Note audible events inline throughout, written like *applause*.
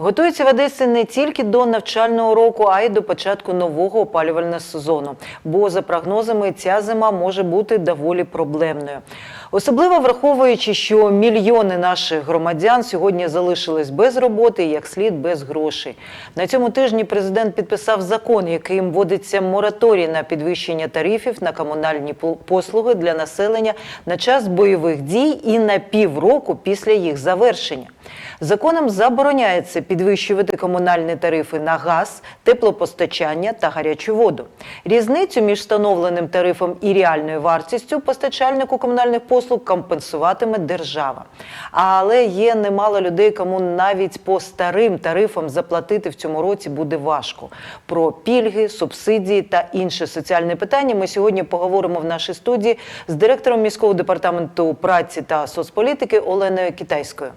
Готуються в Одесі не тільки до навчального року, а й до початку нового опалювального сезону. Бо за прогнозами ця зима може бути доволі проблемною. Особливо враховуючи, що мільйони наших громадян сьогодні залишились без роботи як слід без грошей. На цьому тижні президент підписав закон, яким вводиться мораторій на підвищення тарифів на комунальні послуги для населення на час бойових дій і на півроку після їх завершення. Законом забороняється підвищувати комунальні тарифи на газ, теплопостачання та гарячу воду. Різницю між встановленим тарифом і реальною вартістю постачальнику комунальних послуг компенсуватиме держава. Але є немало людей, кому навіть по старим тарифам заплатити в цьому році буде важко. Про пільги, субсидії та інші соціальні питання ми сьогодні поговоримо в нашій студії з директором міського департаменту праці та соцполітики Оленою Китайською.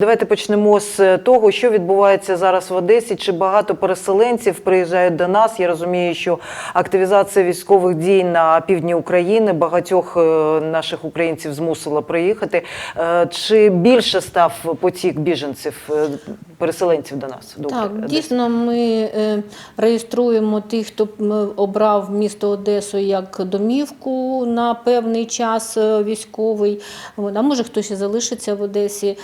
Давайте почнемо з того, що відбувається зараз в Одесі. Чи багато переселенців приїжджають до нас? Я розумію, що активізація військових дій на півдні України багатьох е, наших українців змусила приїхати. Е, Чи більше став потік біженців, е, переселенців до нас? до Так, Одеси? дійсно, ми е, реєструємо тих, хто обрав місто Одесу як домівку на певний час е, військовий. А може хтось і залишиться в Одесі.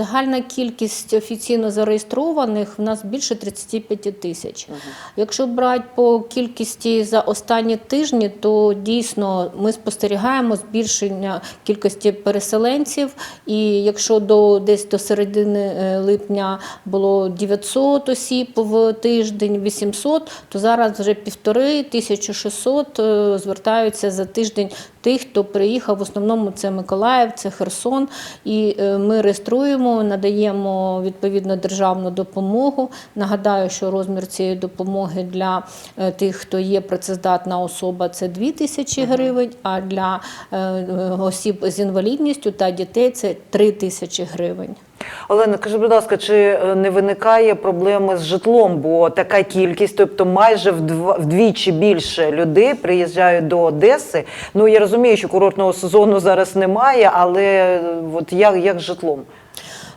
Загальна кількість офіційно зареєстрованих в нас більше 35 тисяч. Якщо брати по кількості за останні тижні, то дійсно ми спостерігаємо збільшення кількості переселенців. І якщо до десь до середини е, липня було 900 осіб в тиждень, 800, то зараз вже півтори 1600 е, звертаються за тиждень тих, хто приїхав. В основному це Миколаїв, це Херсон. І е, ми реєструємо, надаємо відповідно державну допомогу. Нагадаю, що розмір цієї допомоги для е, тих, хто є працездатна особа, це 2 тисячі гривень, а для е, осіб з інвалідністю та дітей це 3 тисячі гривень. Олена, кажи, будь ласка, чи е, не виникає проблеми з житлом? Бо така кількість, тобто майже вдвічі більше людей приїжджають до Одеси. Ну я розумію, що курортного сезону зараз немає, але е, от як, як з житлом?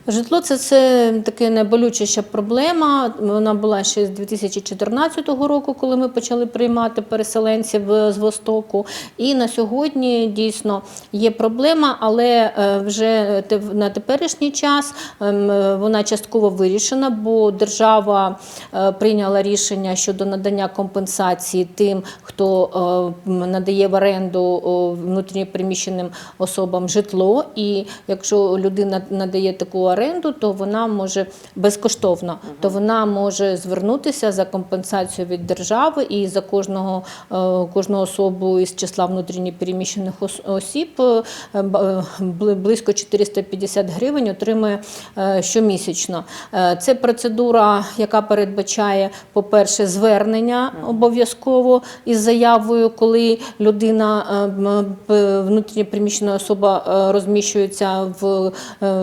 Житло це, це таке найболючіша проблема. Вона була ще з 2014 року, коли ми почали приймати переселенців е, з Востоку. І на сьогодні дійсно є проблема, але е, вже на теперішній час ем, е, вона частково вирішена, бо держава прийняла рішення щодо надання компенсації тим, хто надає в оренду о, внутрішньопереміщеним особам житло. І якщо людина надає таку оренду, то вона може безкоштовно, то вона може звернутися за компенсацію від держави і за кожного е, кожну особу із числа внутрішньопереміщених ос- осіб е, е, бли- близько 450 гривень отримує щомісячно. Це процедура, яка передбачає, по-перше, звернення обов'язково із заявою, коли людина внутрішньопереміщена особа розміщується в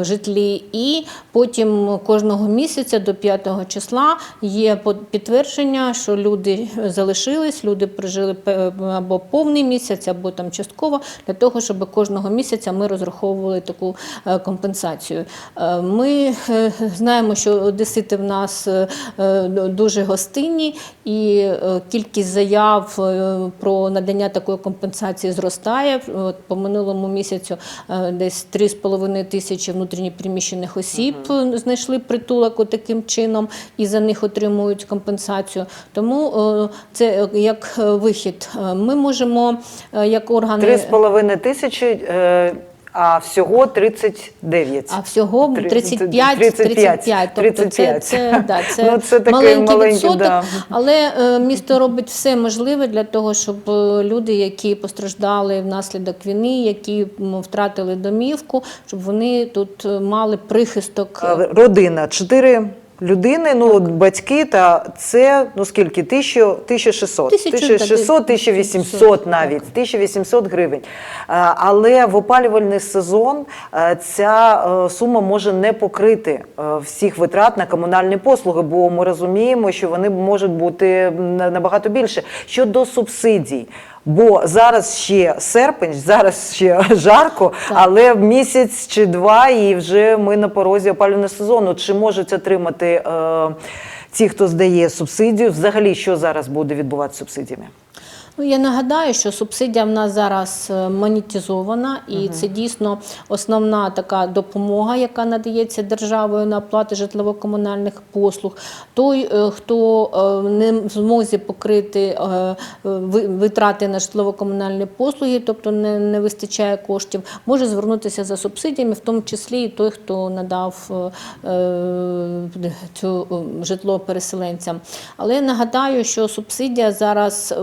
житлі, і потім кожного місяця до 5 числа є підтвердження, що люди залишились, люди прожили або повний місяць, або там частково, для того, щоб кожного місяця ми розраховували таку е, компенсацію. Е, Ми е, знаємо, що одесити в нас дуже гостинні, і кількість заяв про надання такої компенсації зростає. От по минулому місяцю десь 3,5 тисячі внутрішньопереміщених осіб угу. знайшли притулок таким чином і за них отримують компенсацію. Тому е, це е, як вихід. Ми можемо як органи. Три з половиною тисячі, а всього 39. А всього Три- 35, 35, 35. Тобто це, 35. це, да, це, *laughs* Ну, це такий маленький, маленький, відсоток, да. але е, місто робить все можливе для того, щоб е, люди, які постраждали внаслідок війни, які втратили домівку, щоб вони тут е, мали прихисток. Родина, чотири людини, ну батьки, та це ну скільки? Тисячу, 1600, Тисячу, 1600, та, 1800 так. навіть, 1800 гривень. Е, Але в опалювальний сезон е, ця е, сума може не покрити всіх витрат на комунальні послуги, бо ми розуміємо, що вони можуть бути набагато більше. Щодо субсидій, Бо зараз ще серпень, зараз ще *laughs* жарко, Так. але місяць чи два, і вже ми на порозі опалювального сезону. Чи можуть отримати е, ті, хто здає субсидію? Взагалі, що зараз буде відбуватися з субсидіями? Ну, я нагадаю, що субсидія в нас зараз е, монетизована, і це дійсно основна така допомога, яка надається державою на оплату житлово-комунальних послуг. Той, е, хто е, не в змозі покрити витрати на житлово-комунальні послуги, тобто не, не вистачає коштів, може звернутися за субсидіями, в тому числі і той, хто надав цю житло переселенцям. Але нагадаю, що субсидія зараз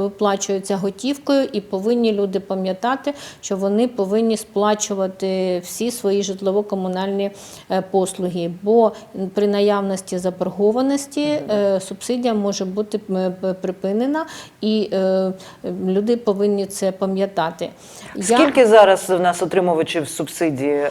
виплачується готівкою, і повинні люди пам'ятати, що вони повинні сплачувати всі свої житлово-комунальні е, послуги. Бо при наявності заборгованості е, субсидія може бути припинена, і е, люди повинні це пам'ятати. Я- Скільки зараз в нас отримувачів субсидії?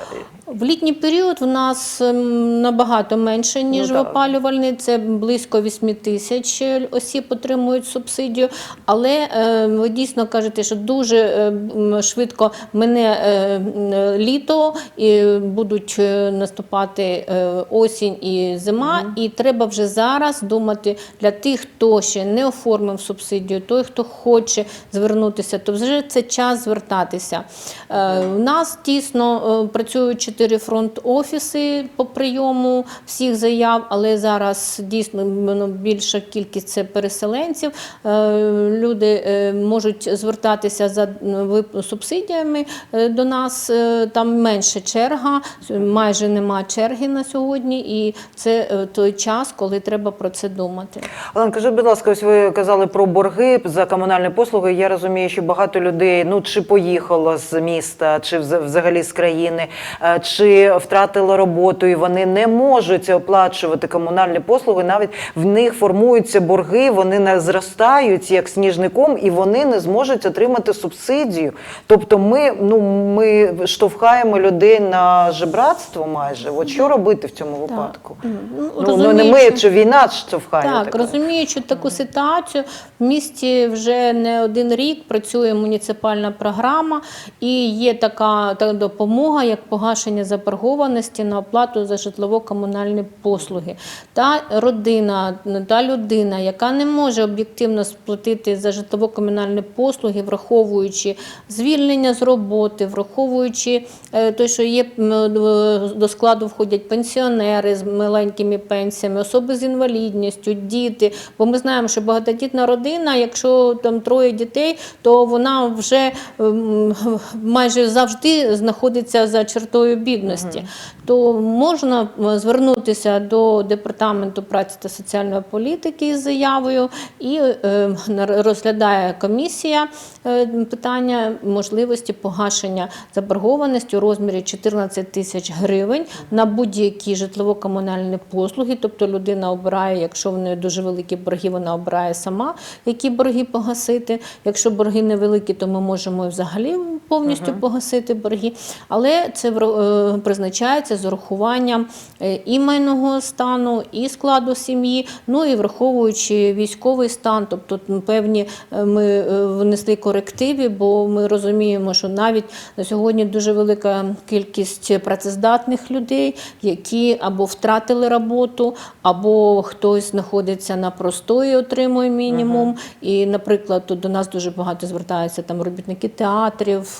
в літній період в нас ем, набагато менше, ніж Ну, в опалювальний. Це близько 8 тисяч осіб отримують субсидію. Але е, ви дійсно кажете, що дуже е, швидко мине е, літо і будуть е, наступати е, осінь і зима. І треба вже зараз думати для тих, хто ще не оформив субсидію, той, хто хоче звернутися, то вже це час звертатися. Е, У нас тісно е, працюють чотири фронт-офіси по прийому всіх заяв, але зараз дійсно ну, більша кількість це переселенців. Люди можуть звертатися за субсидіями е, до нас. Е, Там менше черга, майже нема черги на сьогодні, і це е, той час, коли треба про це думати. Олен, кажи, будь ласка, ось ви казали про борги за комунальні послуги. Я розумію, що багато людей ну чи поїхало з міста, чи взагалі з країни, чи втратило роботу, і вони не можуть оплачувати комунальні послуги. Навіть в них формуються борги, вони не зростають як сніжником, і вони не зможуть отримати субсидію. Тобто, ми ну ми штовхаємо людей на жебратство майже. От що робити в цьому випадку? Ну, Ну, ну не ми, чи війна штовхає. Так, таке? розуміючи таку ситуацію, в місті вже не один рік працює муніципальна програма і є така, та допомога, як погашення заборгованості на оплату за житлово-комунальні послуги. Та родина, та людина, яка не може об'єктивно сплатити за житлово-комунальні послуги, враховуючи звільнення з роботи, враховуючи е, те, що є е, до складу входять пенсіонери з маленькими пенсіями, особи з інвалідністю, діти. Бо ми знаємо, що багатодітна родина, якщо там троє дітей, то вона вже ем, майже завжди знаходиться за чертою бідності. То можна звернутися до департаменту праці та соціальної політики із заявою, і е, розглядає комісія е, питання можливості погашення заборгованості у розмірі 14 тисяч гривень на будь-які житлово-комунальні послуги. Тобто людина обирає, якщо в неї дуже великі борги, вона обирає сама, які борги погасити. Якщо борги невеликі, то ми можемо взагалі повністю погасити борги. Але це е, призначається з урахуванням е, і майнового стану, і складу сім'ї, ну і враховуючи військовий стан, тобто певні е, ми внесли корективи, бо ми розуміємо, що навіть на сьогодні дуже велика кількість працездатних людей, які або втратили роботу, або хтось знаходиться на простої, отримує мінімум. І, наприклад, тут до нас дуже багато звертаються там робітники театрів,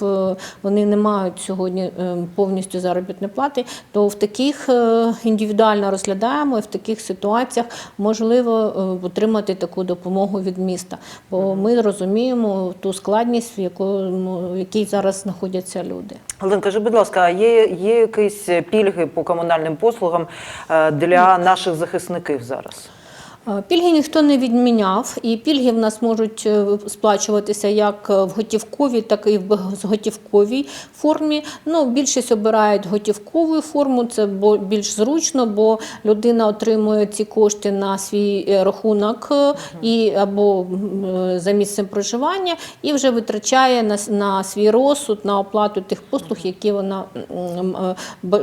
вони не мають сьогодні е, повністю заробітної плати. То в таких е, індивідуально розглядаємо і в таких ситуаціях можливо е, отримати таку допомогу від міста. Бо ми розуміємо ту складність, в якому в якій зараз знаходяться люди. Олен, кажи, будь ласка, а є, є якісь пільги по комунальним послугам е, для наших захисників зараз? Е, Пільги ніхто не відміняв, і пільги в нас можуть е, сплачуватися як в готівковій, так і в безготівковій формі. Ну, більшість обирають готівкову форму, це більш зручно, бо людина отримує ці кошти на свій е, рахунок і або за місцем проживання, і вже витрачає на, на свій розсуд, на оплату тих послуг, які вона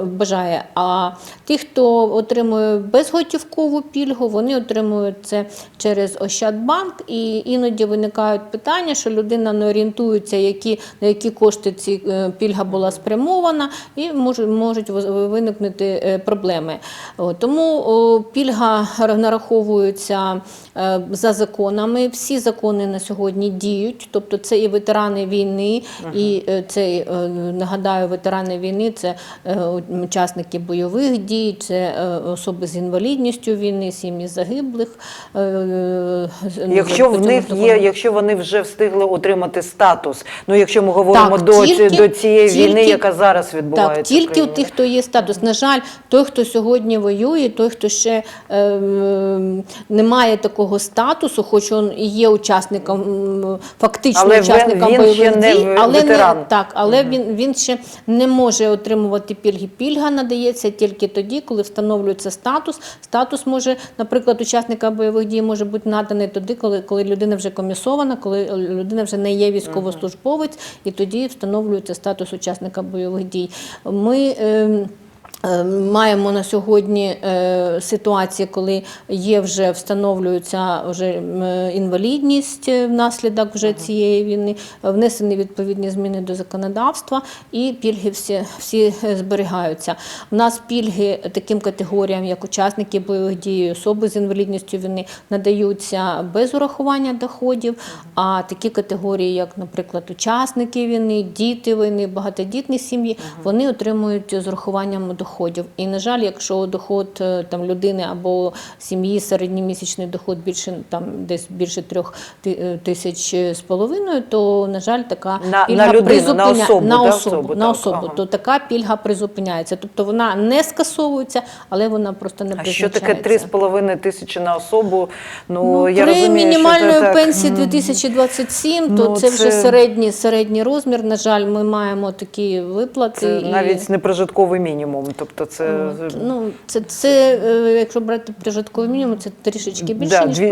бажає. А ті, хто отримує безготівкову пільгу, вони отримують отримують це через Ощадбанк, і іноді виникають питання, що людина не орієнтується, які, на які кошти ці е, пільга була спрямована, і може, можуть виникнути е, проблеми. Тому пільга нараховується е, за законами. Всі закони на сьогодні діють, тобто це і ветерани війни, і це нагадаю, ветерани війни це учасники бойових дій, це особи з інвалідністю війни, сім'ї загиблих. Е, е, Якщо в них є, якщо вони вже встигли отримати статус, ну якщо ми говоримо Так, до, тільки- до цієї тільки- війни, яка зараз відбувається. Так, тільки у тих, хто є статус. На жаль, той, хто сьогодні воює, той, хто ще е, не має такого статусу, хоч він і є учасником, фактично Але він- учасником він бойових ще дій, в- але ветеран. не так, але він, він ще не може отримувати пільги. Пільга надається тільки тоді, коли встановлюється статус. Статус може, наприклад, учасника бойових дій може бути наданий тоді, коли, коли людина вже комісована, коли людина вже не є військовослужбовець, і тоді встановлюється статус учасника бойових дій. Ми ем, Е, Маємо на сьогодні е, ситуації, коли є вже встановлюється вже інвалідність е, внаслідок вже цієї війни, е, внесені відповідні зміни до законодавства, і пільги всі, всі е, зберігаються. У нас пільги таким категоріям, як учасники бойових дій, особи з інвалідністю війни, надаються без урахування доходів. А такі категорії, як, наприклад, учасники війни, діти війни, багатодітні сім'ї, вони отримують з урахуванням доходів. І, на жаль, якщо доход е, там людини або сім'ї середньомісячний доход більше там десь більше трьох е, тисяч з половиною, то на жаль, така На- пільга на людину, на призупиня- особу, на особу, особу, на так, особу. ага. То така пільга призупиняється. Тобто вона не скасовується, але вона просто не А що таке призначається. 3,5 тисячі на особу? Ну, Ну, я при розумію, мінімальної що це так. пенсії 2027, то Ну, це вже це- середній, середній розмір. На жаль, ми маємо такі виплати. Це і- навіть не прожитковий мінімум. Тобто це ну, це, це, е, якщо брати прожитковий мінімум, це трішечки більше, Да, ніж дві-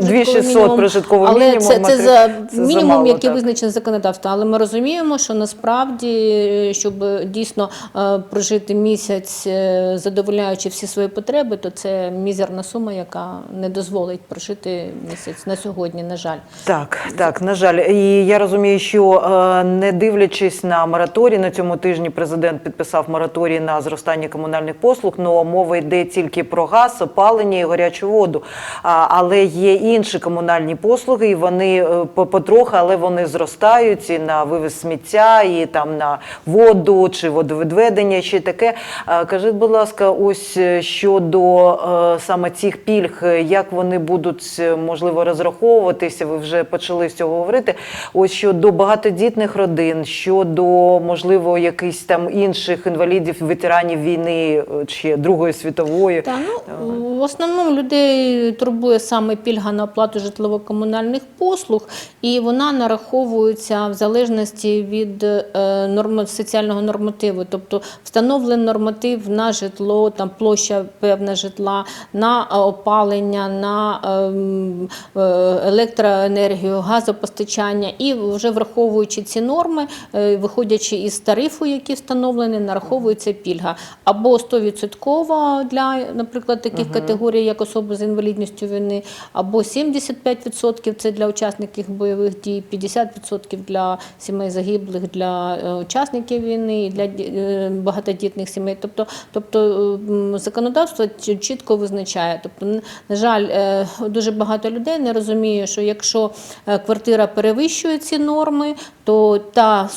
прожитковий 2600 мінімум. але це, це за це мінімум, замало, який так. визначений законодавством. Але ми розуміємо, що насправді, е, щоб дійсно е, прожити місяць, задовольняючи всі свої потреби, то це мізерна сума, яка не дозволить прожити місяць на сьогодні, на жаль. Так, так, на жаль. І я розумію, що не дивлячись на мораторій, на цьому тижні президент підписав мораторій на зростання комунальних послуг. Ну мова йде тільки про газ, опалення і гарячу воду. А, але є інші комунальні послуги, і вони е, потрохи, але вони зростають і на вивіз сміття, і там на воду чи водовідведення, чи таке. А, Кажіть, будь ласка, ось е, щодо е, саме цих пільг, е, як вони будуть можливо розраховуватися? Ви вже почали з цього говорити. Ось щодо багатодітних родин, щодо можливо якихось там інших інвалідів, ветеранів війни чи Другої світової. Та, ну, в основному людей турбує саме пільга на оплату житлово-комунальних послуг, і вона нараховується в залежності від е, норм, соціального нормативу. Тобто встановлений норматив на житло, там площа певна житла, на е, опалення, на ем, е, електроенергію, газопостачання. І вже враховуючи ці норми, е, виходячи із тарифу, який встановлений, нараховується пільга або 100% для, наприклад, таких категорій, як особи з інвалідністю війни, або 75% це для учасників бойових дій, 50% для сімей загиблих, для е, учасників війни, і для е, багатодітних сімей. Тобто, тобто законодавство чітко визначає. Тобто, на жаль, е, дуже багато людей не розуміє, що якщо квартира перевищує ці норми, то та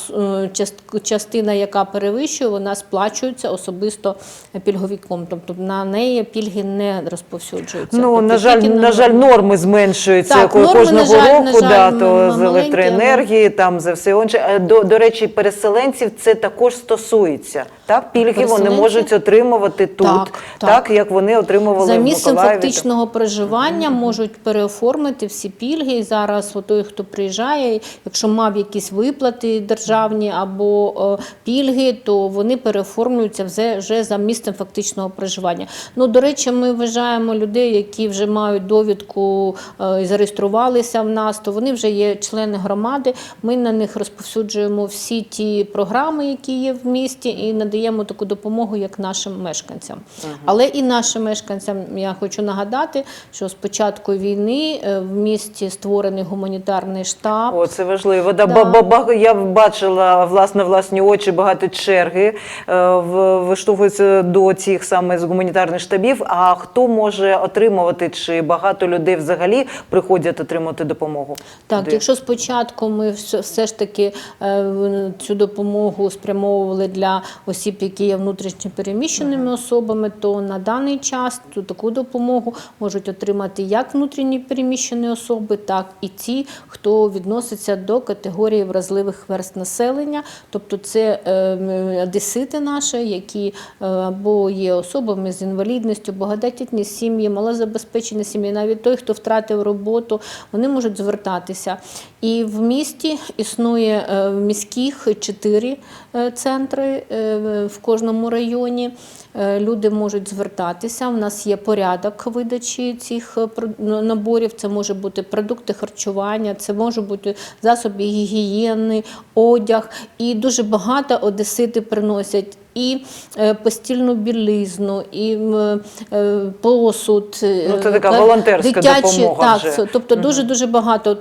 частина, яка перевищує, вона сплачується особисто пільговиком. Тобто на неї пільги не розповсюджуються. Ну, Тобто на жаль, на жаль, норми зменшуються Так, норми, кожного жаль, року, жаль, да, то з електроенергії, там за все інше. Е, До, до речі, переселенців це також стосується. Так, пільги вони можуть отримувати тут, Так, так, так. як вони отримували За місцем фактичного проживання можуть переоформити всі пільги. І зараз от той, хто приїжджає, якщо мав якісь виплати державні або е, пільги, то вони переоформлюються вже, вже за місцем фактичного проживання. Ну, до речі, ми вваж- заряджаємо людей, які вже мають довідку е, і зареєструвалися в нас, то вони вже є члени громади. Ми на них розповсюджуємо всі ті програми, які є в місті, і надаємо таку допомогу як нашим мешканцям. Але і нашим мешканцям я хочу нагадати, що з початку війни е, в місті створений гуманітарний штаб. О, це важливо. Да, я бачила власне власні очі, багато черги е, виштовхуються до цих саме з гуманітарних штабів. А хто може отримувати? Чи багато людей взагалі приходять отримати допомогу? Так, Туди? якщо спочатку ми все, ж таки е, цю допомогу спрямовували для осіб, які є внутрішньо переміщеними особами, то на даний час ту таку допомогу можуть отримати як внутрішні переміщені особи, так і ті, хто відноситься до категорії вразливих верст населення, тобто це е, одесити наші, які е, або є особами з інвалідністю, багатодітні сім'ї, малозабезпечені сім'ї, навіть той, хто втратив роботу, вони можуть звертатися. І в місті існує е, в міських чотири е, центри е, в кожному районі. Люди можуть звертатися. У нас є порядок видачі цих наборів. Це може бути продукти харчування, це може бути засоби гігієни, одяг. І дуже багато одесити приносять і е, постільну білизну, і е, посуд. Ну, це е, така та- волонтерська дитячі, допомога Так, вже. тобто дуже дуже багато.